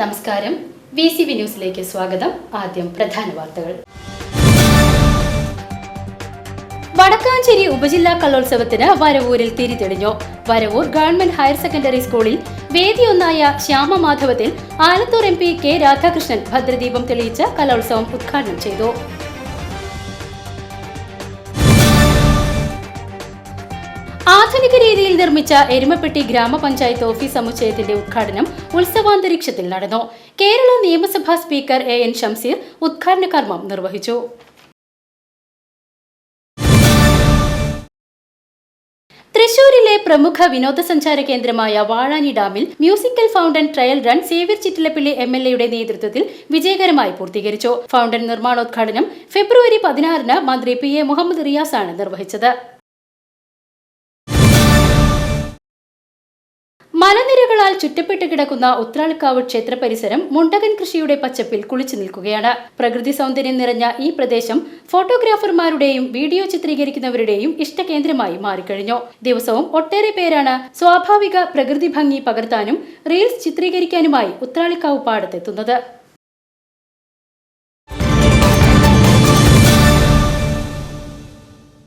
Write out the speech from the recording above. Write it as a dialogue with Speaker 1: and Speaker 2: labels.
Speaker 1: നമസ്കാരം. V C V ന്യൂസിലേക്ക് സ്വാഗതം. ആദ്യം പ്രധാന വാർത്തകൾ. വടക്കാഞ്ചേരി ഉപജില്ലാ കലോത്സവത്തിന് വരവൂരിൽ തിരിതെളിഞ്ഞു വരവൂർ ഗവൺമെന്റ് ഹയർ സെക്കൻഡറി സ്കൂളിൽ വേദിയൊന്നായ ശ്യാമമാധവത്തിൽ Alathur M P K Radhakrishnan ഭദ്രദീപം തെളിയിച്ച് കലോത്സവം ഉദ്ഘാടനം ചെയ്തു. ആധുനിക രീതിയിൽ നിർമ്മിച്ച എരുമപ്പെട്ടി ഗ്രാമപഞ്ചായത്ത് ഓഫീസ് സമുച്ചയത്തിന്റെ ഉദ്ഘാടനം ഉത്സവാന്തരീക്ഷത്തിൽ നടന്നു. കേരള നിയമസഭാ സ്പീക്കർ എ എൻ ഷംസീർ ഉദ്ഘാടന കർമ്മം നിർവഹിച്ചു. തൃശൂരിലെ പ്രമുഖ വിനോദസഞ്ചാര കേന്ദ്രമായ വാഴാനി ഡാമിൽ musical fountain trial run Xavier Chittilappilly M L എയുടെ നേതൃത്വത്തിൽ വിജയകരമായി പൂർത്തീകരിച്ചു. ഫൗണ്ടൻ നിർമ്മാണോദ്ഘാടനം ഫെബ്രുവരി പതിനാറിന് മന്ത്രി പി എ മുഹമ്മദ് റിയാസാണ് നിർവഹിച്ചത്. മലനിരകളാൽ ചുറ്റപ്പെട്ട് കിടക്കുന്ന ഉത്രാളിക്കാവ് ക്ഷേത്ര പരിസരം മുണ്ടകൻ കൃഷിയുടെ പച്ചപ്പിൽ കുളിച്ചു നിൽക്കുകയാണ്. പ്രകൃതി സൗന്ദര്യം നിറഞ്ഞ ഈ പ്രദേശം ഫോട്ടോഗ്രാഫർമാരുടെയും വീഡിയോ ചിത്രീകരിക്കുന്നവരുടെയും ഇഷ്ടകേന്ദ്രമായി മാറിക്കഴിഞ്ഞു. ദിവസവും ഒട്ടേറെ പേരാണ് സ്വാഭാവിക പ്രകൃതി ഭംഗി പകർത്താനും റീൽസ് ചിത്രീകരിക്കാനുമായി ഉത്രാളിക്കാവ് പാടത്തെത്തുന്നത്.